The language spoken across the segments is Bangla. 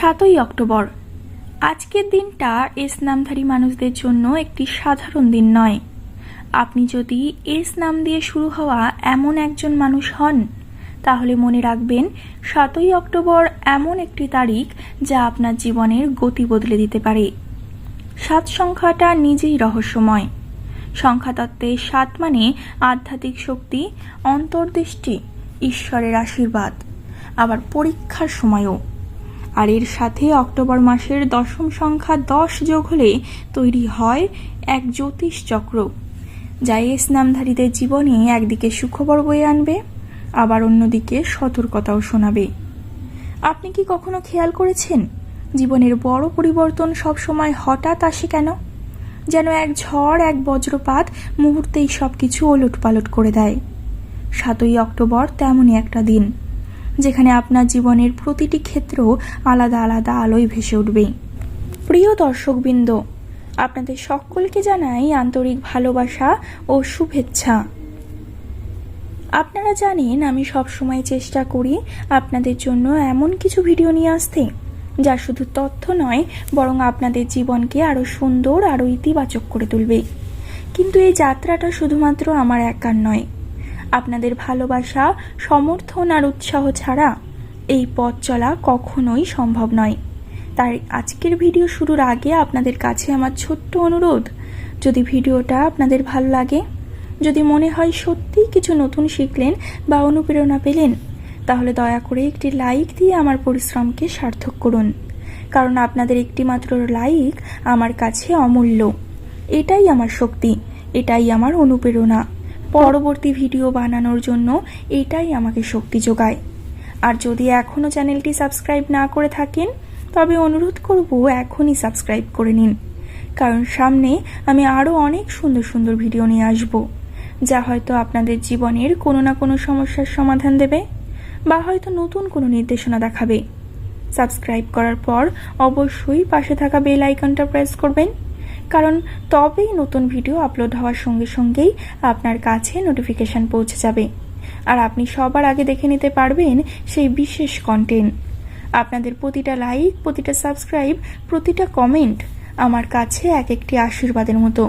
সাতই অক্টোবর। আজকের দিনটা এস নামধারী মানুষদের জন্য একটি সাধারণ দিন নয়। আপনি যদি এস নাম দিয়ে শুরু হওয়া এমন একজন মানুষ হন, তাহলে মনে রাখবেন সাতই অক্টোবর এমন একটি তারিখ যা আপনার জীবনের গতি বদলে দিতে পারে। সাত সংখ্যাটা নিজেই রহস্যময়। সংখ্যাতত্ত্বে সাত মানে আধ্যাত্মিক শক্তি, অন্তর্দৃষ্টি, ঈশ্বরের আশীর্বাদ, আবার পরীক্ষার সময়ও। আর এর সাথে অক্টোবর মাসের দশম সংখ্যা দশ যোগ হলে তৈরি হয় এক জ্যোতিষ চক্র। যা এস নামধারীদের জীবনে একদিকে সুখবর বয়ে আনবে, আবার অন্যদিকে সতর্কতাও শোনাবে। আপনি কি কখনো খেয়াল করেছেন, জীবনের বড় পরিবর্তন সবসময় হঠাৎ আসে কেন? যেন এক ঝড়, এক বজ্রপাত মুহূর্তেই সবকিছু ওলট পালট করে দেয়। সাতই অক্টোবর তেমনই একটা দিন। যেখানে আপনার জীবনের প্রতিটি ক্ষেত্র আলাদা আলাদা আলোয় ভেসে উঠবে। প্রিয় দর্শকবৃন্দ, আপনাদের সকলকে জানাই আন্তরিক ভালোবাসা ও শুভেচ্ছা। আপনারা জানেন আমি সবসময় চেষ্টা করি আপনাদের জন্য এমন কিছু ভিডিও নিয়ে আসতে, যা শুধু তথ্য নয়, বরং আপনাদের জীবনকে আরও সুন্দর আরও ইতিবাচক করে তুলবে। কিন্তু এই যাত্রাটা শুধুমাত্র আমার একার নয় আপনাদের ভালোবাসা, সমর্থন আর উৎসাহ ছাড়া এই পথ চলা কখনোই সম্ভব নয়। তাই আজকের ভিডিও শুরুর আগে আপনাদের কাছে আমার ছোট্ট অনুরোধ, যদি ভিডিওটা আপনাদের ভালো লাগে, যদি মনে হয় সত্যিই কিছু নতুন শিখলেন বা অনুপ্রেরণা পেলেন, তাহলে দয়া করে একটি লাইক দিয়ে আমার পরিশ্রমকে সার্থক করুন। কারণ আপনাদের একটি মাত্র লাইক আমার কাছে অমূল্য। এটাই আমার শক্তি, এটাই আমার অনুপ্রেরণা। পরবর্তী ভিডিও বানানোর জন্য এটাই আমাকে শক্তি যোগায়। আর যদি এখনও চ্যানেলটি সাবস্ক্রাইব না করে থাকেন, তবে অনুরোধ করব এখনই সাবস্ক্রাইব করে নিন। কারণ সামনে আমি আরও অনেক সুন্দর সুন্দর ভিডিও নিয়ে আসব, যা হয়তো আপনাদের জীবনের কোনো না কোনো সমস্যার সমাধান দেবে বা হয়তো নতুন কোনো নির্দেশনা দেখাবে। সাবস্ক্রাইব করার পর অবশ্যই পাশে থাকা বেল আইকনটা প্রেস করবেন। কারণ তবেই নতুন ভিডিও আপলোড হওয়ার সঙ্গে সঙ্গেই আপনার কাছে নোটিফিকেশান পৌঁছে যাবে। আর আপনি সবার আগে দেখে নিতে পারবেন সেই বিশেষ কন্টেন্ট আপনাদের প্রতিটা লাইক প্রতিটা সাবস্ক্রাইব প্রতিটা কমেন্ট আমার কাছে এক একটি আশীর্বাদের মতো।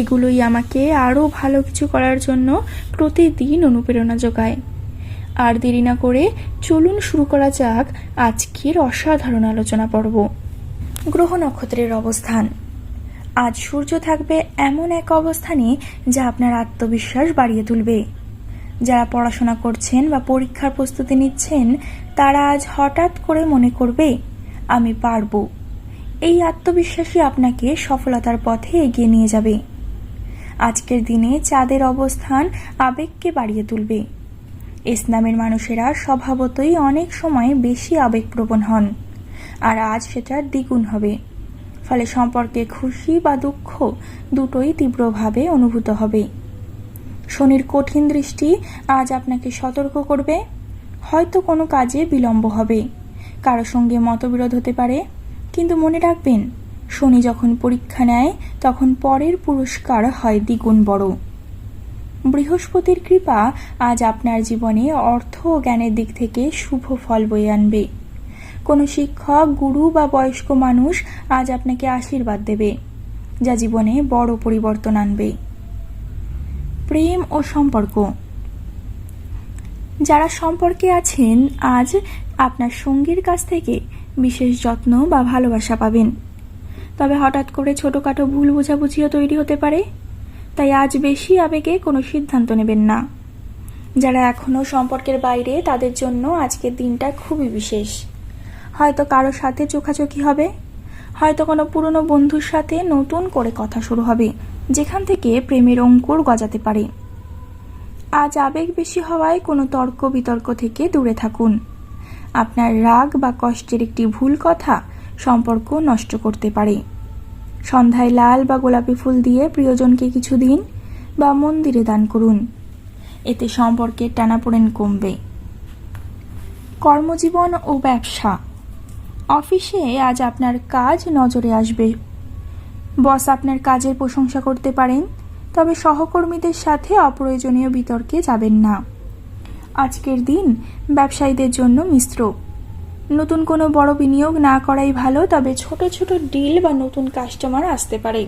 এগুলোই আমাকে আরও ভালো কিছু করার জন্য প্রতিদিন অনুপ্রেরণা যোগায়। আর দেরি না করে চলুন শুরু করা যাক আজকের অসাধারণ আলোচনা পর্ব। গ্রহ নক্ষত্রের অবস্থান। আজ সূর্য থাকবে এমন এক অবস্থানে যা আপনার আত্মবিশ্বাস বাড়িয়ে তুলবে। যারা পড়াশোনা করছেন বা পরীক্ষার প্রস্তুতি নিচ্ছেন, তারা আজ হঠাৎ করে মনে করবে, আমি পারব। এই আত্মবিশ্বাসই আপনাকে সফলতার পথে এগিয়ে নিয়ে যাবে। আজকের দিনে চাঁদের অবস্থান আবেগকে বাড়িয়ে তুলবে। ইসলামের মানুষেরা স্বভাবতই অনেক সময় বেশি আবেগপ্রবণ হন, আর আজ সেটা দ্বিগুণ হবে। ফলে সম্পর্কে খুশি বা দুঃখ দুটোই তীব্রভাবে অনুভূত হবে। শনির কঠিন দৃষ্টি আজ আপনাকে সতর্ক করবে। হয়তো কোনো কাজে বিলম্ব হবে। কারও সঙ্গে মতবিরোধ হতে পারে। কিন্তু মনে রাখবেন, শনি যখন পরীক্ষা নেয়, তখন পরের পুরস্কার হয় দ্বিগুণ বড়। বৃহস্পতির কৃপা আজ আপনার জীবনে অর্থ ও জ্ঞানের দিক থেকে শুভ ফল বয়ে আনবে। কোনো শিক্ষক, গুরু বা বয়স্ক মানুষ আজ আপনাকে আশীর্বাদ দেবে, যা জীবনে বড় পরিবর্তন আনবে। প্রেম ও সম্পর্ক। যারা সম্পর্কে আছেন, আজ আপনার সঙ্গীর কাছ থেকে বিশেষ যত্ন বা ভালোবাসা পাবেন। তবে হঠাৎ করে ছোটোখাটো ভুল বোঝাবুঝিও তৈরি হতে পারে। তাই আজ বেশি আবেগে কোনো সিদ্ধান্ত নেবেন না। যারা এখনও সম্পর্কের বাইরে, তাদের জন্য আজকের দিনটা খুবই বিশেষ। হয়তো কারোর সাথে চোখাচোখি হবে, হয়তো কোনো পুরনো বন্ধুর সাথে নতুন করে কথা শুরু হবে, যেখান থেকে প্রেমের অঙ্কুর গজাতে পারে। আজ আবেগ বেশি হওয়ায় কোনো তর্ক বিতর্ক থেকে দূরে থাকুন। আপনার রাগ বা কষ্টের একটি ভুল কথা সম্পর্ক নষ্ট করতে পারে। সন্ধ্যায় লাল বা গোলাপি ফুল দিয়ে প্রিয়জনকে কিছু দিন বা মন্দিরে দান করুন। এতে সম্পর্কের টানাপোড়েন কমবে। কর্মজীবন ও ব্যবসা অফিসে আজ আপনার কাজ নজরে আসবে। বস আপনার কাজের প্রশংসা করতে পারেন, তবে সহকর্মীদের সাথে অপ্রয়োজনীয় বিতর্কে যাবেন না। আজকের দিন ব্যবসায়ীদের জন্য মিশ্র। নতুন কোনো বড় বিনিয়োগ না করাই ভালো, তবে ছোট ছোট ডিল বা নতুন কাস্টমার আসতে পারে।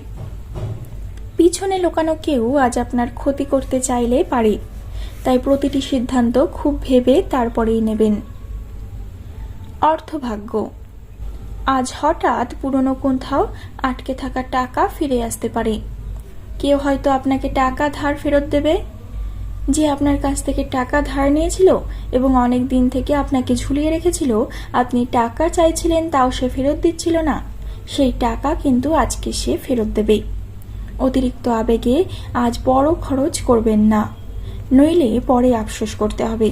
পিছনে লুকানো কেউ আজ আপনার ক্ষতি করতে চাইলে পারে, তাই প্রতিটি সিদ্ধান্ত খুব ভেবে তারপরেই নেবেন। অর্থভাগ্য। আজ হঠাৎ পুরনো কোথাও আটকে থাকা টাকা ফিরে আসতে পারে। কেউ হয়তো আপনাকে টাকা ধার ফেরত দেবে। যে আপনার কাছ থেকে টাকা ধার নিয়েছিল এবং অনেক দিন থেকে আপনাকে ঝুলিয়ে রেখেছিল, আপনি টাকা চাইছিলেন তাও সে ফেরত দিচ্ছিল না। সেই টাকা কিন্তু আজকে সে ফেরত দেবে। অতিরিক্ত আবেগে আজ বড় খরচ করবেন না। নইলে পরে আফসোস করতে হবে।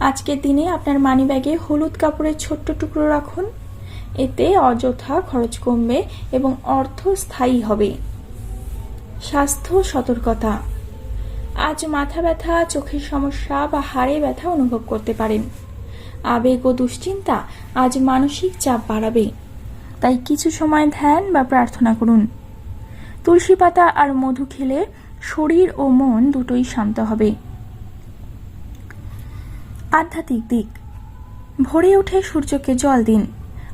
আজকের দিনে আপনার মানিব্যাগে হলুদ কাপড়ের ছোট্ট টুকরো রাখুন। এতে অযথা খরচ কমবে এবং অর্থ স্থায়ী হবে। স্বাস্থ্য সতর্কতা। আজ মাথা ব্যথা, চোখের সমস্যা বা হাড়ে ব্যথা অনুভব করতে পারেন। আবেগ ও দুশ্চিন্তা আজ মানসিক চাপ বাড়াবে। তাই কিছু সময় ধ্যান বা প্রার্থনা করুন। তুলসী পাতা আর মধু খেলে শরীর ও মন দুটোই শান্ত হবে। আধ্যাত্মিক দিক। ভোরে উঠে সূর্যকে জল দিন।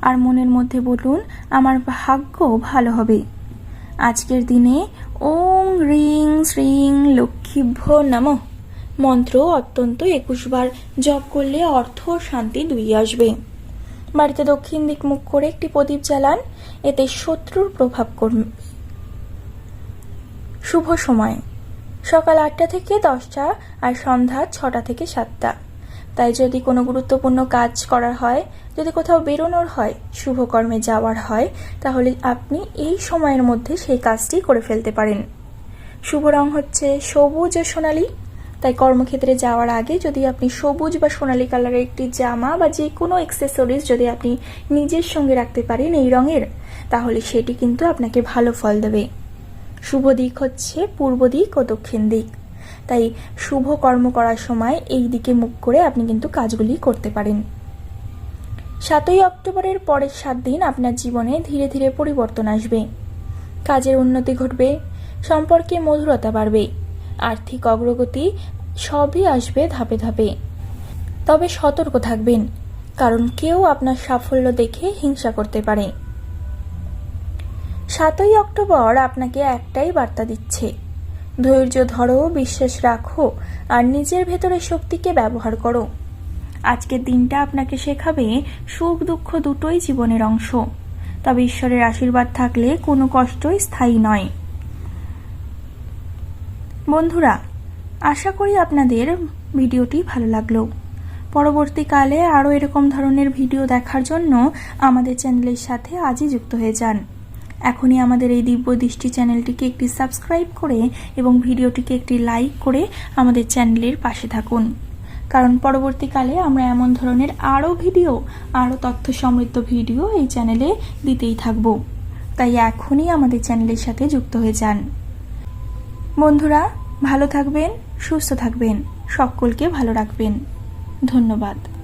আর মনের মধ্যে বলুন, আমার ভাগ্য ভালো হবে। আজকের দিনে ওং রিং শ্রিং লক্ষ্মীভ্য নাম। মন্ত্র অত্যন্ত একুশ বার জপ করলে অর্থ শান্তি দুই আসবে। বাড়িতে দক্ষিণ দিক মুখ করে একটি প্রদীপ জ্বালান, এতে শত্রুর প্রভাব কমবে। শুভ সময়। সকাল আটটা থেকে দশটা আর সন্ধ্যা ছটা থেকে সাতটা। তাই যদি কোনো গুরুত্বপূর্ণ কাজ করার হয়, যদি কোথাও বেরোনোর হয়, শুভকর্মে যাওয়ার হয়, তাহলে আপনি এই সময়ের মধ্যে সেই কাজটি করে ফেলতে পারেন। শুভ রং হচ্ছে সবুজ ও সোনালি, তাই কর্মক্ষেত্রে যাওয়ার আগে যদি আপনি সবুজ বা সোনালি কালারের একটি জামা বা যে কোনো অ্যাক্সেসরিজ যদি আপনি নিজের সঙ্গে রাখতে পারেন এই রঙের, তাহলে সেটি কিন্তু আপনাকে ভালো ফল দেবে। শুভ দিক হচ্ছে পূর্ব দিক ও দক্ষিণ দিক। তাই শুভ কর্ম করার সময় এই দিকে মুখ করে আপনি কিন্তু কাজগুলি করতে পারেন। সাতই অক্টোবরের পরের সাত দিন আপনার জীবনে ধীরে ধীরে পরিবর্তন আসবে। কাজের উন্নতি ঘটবে, সম্পর্কে মধুরতা বাড়বে, আর্থিক অগ্রগতি সবই আসবে ধাপে ধাপে। তবে সতর্ক থাকবেন, কারণ কেউ আপনার সাফল্য দেখে হিংসা করতে পারে। সাতই অক্টোবর আপনাকে একটাই বার্তা দিচ্ছে। ধৈর্য ধরো, বিশ্বাস রাখো, আর নিজের ভেতরের শক্তিকে ব্যবহার করো। আজকের দিনটা আপনাকে শেখাবে সুখ দুঃখ দুটোই জীবনের অংশ। তবে ঈশ্বরের আশীর্বাদ থাকলে কোনো কষ্টই স্থায়ী নয়। বন্ধুরা, আশা করি আপনাদের ভিডিওটি ভালো লাগল। পরবর্তীকালে আরও এরকম ধরনের ভিডিও দেখার জন্য আমাদের চ্যানেলের সাথে আজই যুক্ত হয়ে যান। এখনই আমাদের এই দিব্য দৃষ্টি চ্যানেলটিকে একটি সাবস্ক্রাইব করে এবং ভিডিওটিকে একটি লাইক করে আমাদের চ্যানেলের পাশে থাকুন। কারণ পরবর্তীকালে আমরা এমন ধরনের আরও ভিডিও, আরও তথ্য সমৃদ্ধ ভিডিও এই চ্যানেলে দিতেই থাকব। তাই এখনই আমাদের চ্যানেলের সাথে যুক্ত হয়ে যান। বন্ধুরা, ভালো থাকবেন, সুস্থ থাকবেন, সকলকে ভালো রাখবেন। ধন্যবাদ।